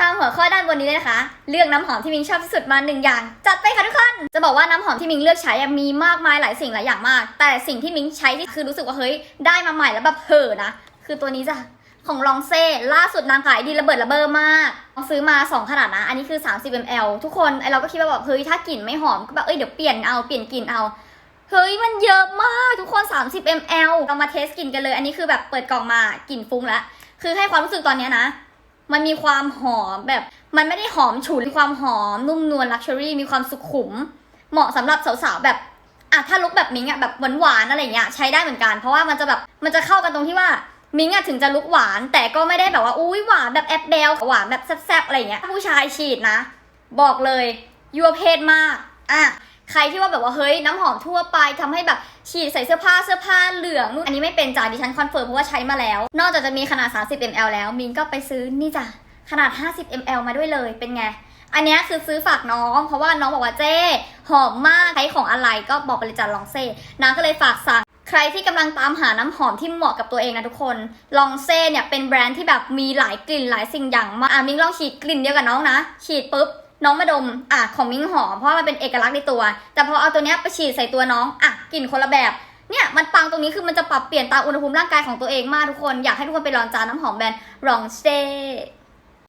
ตามหัวข้อด้านบนนี้เลยนะคะ เลือกน้ำหอมที่มิงชอบที่สุดมาหนึ่งอย่าง จัดไปค่ะทุกคน จะบอกว่าน้ำหอมที่มิงเลือกใช้อะมีมากมายหลายสิ่งหลายอย่างมาก แต่สิ่งที่มิงใช้ที่คือรู้สึกว่าเฮ้ยได้มาใหม่แล้วแบบเห่อนะ คือตัวนี้จ้ะของลองเซ่ล่าสุดนางขายดีระเบิดระเบ้อมากซื้อมา 2 ขนาดนะ อันนี้คือ 30 ml ทุกคนไอเราก็คิดว่าแบบเฮ้ยถ้ากลิ่นไม่หอมก็แบบเอ้ยเดี๋ยวเปลี่ยนเอาเปลี่ยนกลิ่นเอาเฮ้ยมันเยอะมากทุกคน 30 ml เรามาเทสกลิ่นกันเลย อันนี้คือแบบเปิดกล่องมากลิ่นฟุ้งแล้วคือให้ความรู้สึกตอนนี้นะ มันมีความหอมแบบ มันไม่ได้หอมฉุนมีความหอมนุ่มนวลลักชัวรี่มีความสุขุม เหมาะสำหรับสาวๆแบบอะถ้าลุกแบบมิงอะแบบหวานๆอะไรเงี้ยใช้ได้เหมือนกัน เพราะว่ามันจะแบบมันจะเข้ากันตรงที่ว่ามิงอะถึงจะลุกหวาน แต่ก็ไม่ได้แบบว่าอุ้ยหวานแบบแอบเบลหวานแบบแซ่บๆอะไรเงี้ยถ้าผู้ชายฉีดนะ บอกเลยยัวเพศมาก อะใครที่ว่าแบบว่าเฮ้ยน้ำหอมทั่วไปทำให้แบบฉีดใส่เสื้อผ้าเสื้อผ้าเหลืองนู่นอันนี้ไม่เป็นจ้ะดิฉันคอนเฟิร์มเพราะว่าใช้มาแล้ว นอกจากจะมีขนาด 30 ml แล้วมิงก็ไปซื้อนี่จ้ะขนาด 50 ml มาด้วยเลยเป็นไง อันนี้คือซื้อฝากน้อง เพราะว่าน้องบอกว่าเจ๊หอมมากใช้ของอะไรก็บอกไปเลยจ้ะลองเซ่นางก็เลยฝากสั่งใครที่กำลังตามหาน้ำหอมที่เหมาะกับตัวเองนะทุกคน ลองเซ่เนี่ยเป็นแบรนด์ที่แบบมีหลายกลิ่นหลายสิ่งอย่างมากอะมิงลองฉีดกลิ่นเดียวกับน้องนะ ฉีดปุ๊บ น้องมาดมอะของมิ้งหอมเพราะมันเป็นเอกลักษณ์ในตัว แต่พอเอาตัวเนี้ยไปฉีดใส่ตัวน้องอะกลิ่นคนละแบบเนี่ยมันปังตรงนี้คือมันจะปรับเปลี่ยนตามอุณหภูมิร่างกายของตัวเองมากทุกคน อยากให้ทุกคนไปลองจานน้ำหอมแบรนด์ลองเซ่